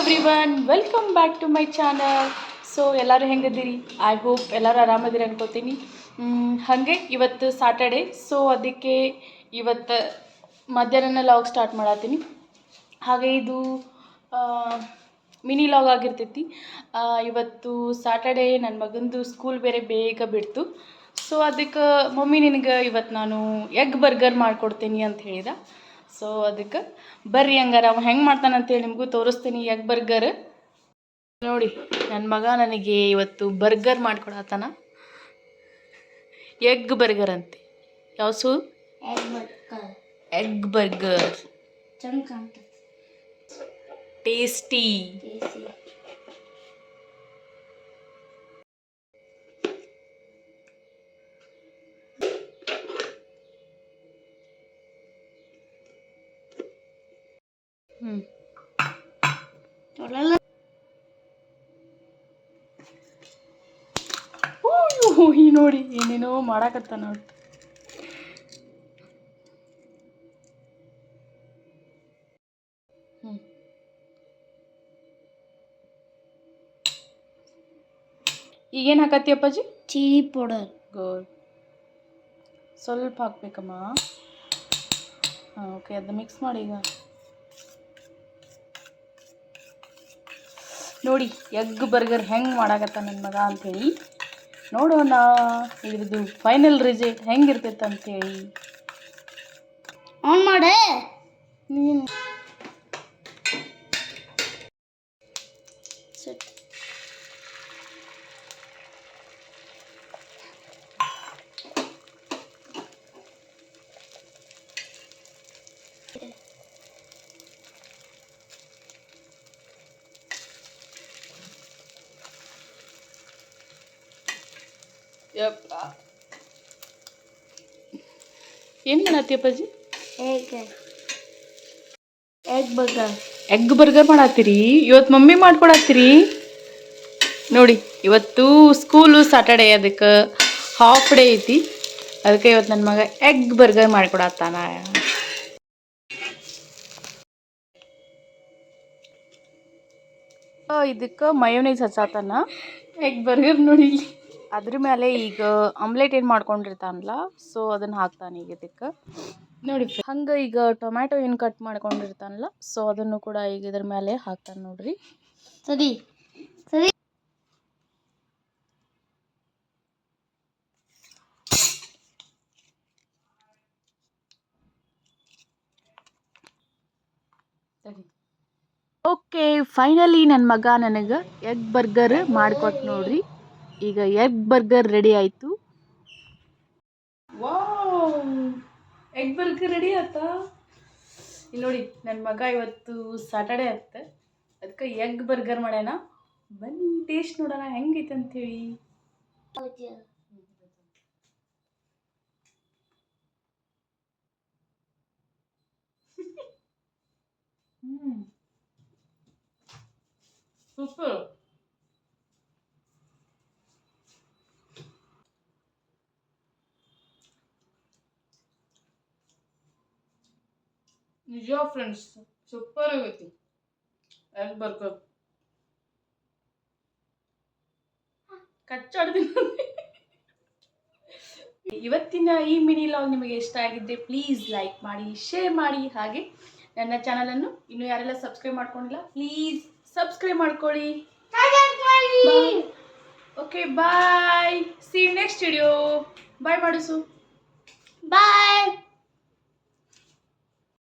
Every welcome back to my channel so ಎಲ್ಲರೂ ಹೆಂಗದಿರಿ I hope ಎಲ್ಲರೂ ಆರಾಮದಿರಿ ಅನ್ಕೋತೀನಿ. ಹಾಗೆ ಇವತ್ತು ಸಾಟರ್ಡೆ ಸೊ ಅದಕ್ಕೆ ಇವತ್ತು ಮಧ್ಯಾಹ್ನ ಲಾಗ್ ಸ್ಟಾರ್ಟ್ ಮಾಡತ್ತೀನಿ ಹಾಗೆ ಇದು ಮಿನಿ ಲಾಗ್ ಆಗಿರ್ತೈತಿ. ಇವತ್ತು ಸಾಟರ್ಡೆ ನನ್ನ ಮಗಂದು ಸ್ಕೂಲ್ ಬೇರೆ ಬೇಗ ಬಿಡ್ತು. ಸೊ ಅದಕ್ಕೆ ಮಮ್ಮಿ ನಿನಗೆ ಇವತ್ತು ನಾನು ಎಗ್ ಬರ್ಗರ್ ಮಾಡಿಕೊಡ್ತೀನಿ ಅಂತ ಹೇಳಿದ. ಸೊ ಅದಕ್ಕೆ ಬರ್ರಿ ಹಂಗಾರ. ಅವ ಹೆಂಗೆ ಮಾಡ್ತಾನಂತೇಳಿ ನಿಮಗೂ ತೋರಿಸ್ತೀನಿ. Egg burger? ನೋಡಿ ನನ್ನ ಮಗ ನನಗೆ ಇವತ್ತು ಬರ್ಗರ್ ಮಾಡ್ಕೊಡತ್ತಾನ ಎಗ್ ಬರ್ಗರ್ ಅಂತೆ. ಯಾವ ಸು? Egg burger. ಟೇಸ್ಟಿ. ನೋಡಲ್ಲ ಈ ನೋಡಿ ಏನೇನೋ ಮಾಡಾಕತ್ತ ನೋಡಿ ಈಗೇನು ಹಾಕತ್ತಿ ಅಪ್ಪಾಜಿ ಚೀನಿ ಪೌಡರ್. ಗುಡ್ ಸ್ವಲ್ಪ ಹಾಕ್ಬೇಕಮ್ಮ. ಹಾಂ ಓಕೆ ಅದು ಮಿಕ್ಸ್ ಮಾಡಿ ಈಗ. ನೋಡಿ ಎಗ್ ಬರ್ಗರ್ ಹೆಂಗೆ ಮಾಡಾಕತ್ತ ನನ್ನ ಮಗ ಅಂಥೇಳಿ ನೋಡೋಣ ಇದ್ರದ್ದು ಫೈನಲ್ ರಿಸಲ್ಟ್ ಹೆಂಗಿರ್ತೈತೆ ಅಂಥೇಳಿ ಆನ್ ಮಾಡೇ. ನೀನು ಯಪ್ಪ ಏನು ಮಾಡತ್ತಿ ಅಪ್ಪಾಜಿ? ಎಗ್ ಬರ್ಗರ್ ಎಗ್ ಬರ್ಗರ್ ಮಾಡತ್ತೀರಿ? ಇವತ್ತು ಮಮ್ಮಿ ಮಾಡ್ಕೊಡತ್ತೀರಿ? ನೋಡಿ ಇವತ್ತು ಸ್ಕೂಲು ಸಾಟರ್ಡೆ ಅದಕ್ಕೆ ಹಾಫ್ ಡೇ ಐತಿ. ಅದಕ್ಕೆ ಇವತ್ತು ನನ್ನ ಮಗ ಎಗ್ ಬರ್ಗರ್ ಮಾಡ್ಕೊಡತ್ತಾನ. ಇದಕ್ಕೆ ಮಯೋನೈಸ್ ಹಚ್ಚಾತನ. ಎಗ್ ಬರ್ಗರ್ ನೋಡಿ. ಅದ್ರ ಮೇಲೆ ಈಗ ಆಮ್ಲೆಟ್ ಏನು ಮಾಡ್ಕೊಂಡಿರ್ತಾನಲ್ಲ ಸೊ ಅದನ್ನು ಹಾಕ್ತಾನೆ ಈಗ ಇದಕ್ಕೆ. ನೋಡಿ ಹಂಗೆ ಈಗ ಟೊಮ್ಯಾಟೊ ಏನು ಕಟ್ ಮಾಡ್ಕೊಂಡಿರ್ತಾನಲ್ಲ ಸೊ ಅದನ್ನು ಕೂಡ ಈಗ ಇದ್ರ ಮೇಲೆ ಹಾಕ್ತಾನೆ ನೋಡ್ರಿ. ಸರಿ. ಸರಿ. ಓಕೆ ಫೈನಲಿ ನನ್ನ ಮಗ ನನಗೆ ಎಗ್ ಬರ್ಗರ್ ಮಾಡ್ಕೊಟ್ ನೋಡ್ರಿ. ಈಗ ಎಗ್ ಬರ್ಗರ್ ರೆಡಿ ಆಯಿತು. ಎಗ್ ಬರ್ಗರ್ ರೆಡಿ ಆಯ್ತಾ? ಇಲ್ಲಿ ನೋಡಿ ನನ್ನ ಮಗ ಇವತ್ತು ಸಾಟರ್ಡೆ ಆಯ್ತ. ಅದಕ್ಕೆ ಎಗ್ ಬರ್ಗರ್ ಮಾಡ್ಯಾನ ಬನ್ನಿ ಟೇಸ್ಟ್ ನೋಡೋಣ, ಹೆಂಗೈತೆ ಹೇಳಿ ಹ್ಞೂ ಸೂಪರ್. ನಿಜ ಫ್ರೆಂಡ್ಸ್ ಸೂಪರ್ ಆಗೈತಿ. ಎಲ್ಲಿ ಬರ್ಕೋ ಇವತ್ತಿನ ಈ ಮಿನಿ ಲಾಗ್ ನಿಮಗೆ ಇಷ್ಟ ಆಗಿದ್ದೆ ಪ್ಲೀಸ್ ಲೈಕ್ ಮಾಡಿ ಶೇರ್ ಮಾಡಿ. ಹಾಗೆ ನನ್ನ ಚಾನಲನ್ನು ಇನ್ನು ಯಾರೆಲ್ಲ ಸಬ್ಸ್ಕ್ರೈಬ್ ಮಾಡ್ಕೊಂಡಿಲ್ಲ ಪ್ಲೀಸ್ ಸಬ್ಸ್ಕ್ರೈಬ್ ಮಾಡ್ಕೊಳ್ಳಿ. Okay bye see next video bye ಮಾಡಿಸು ಬಾಯ್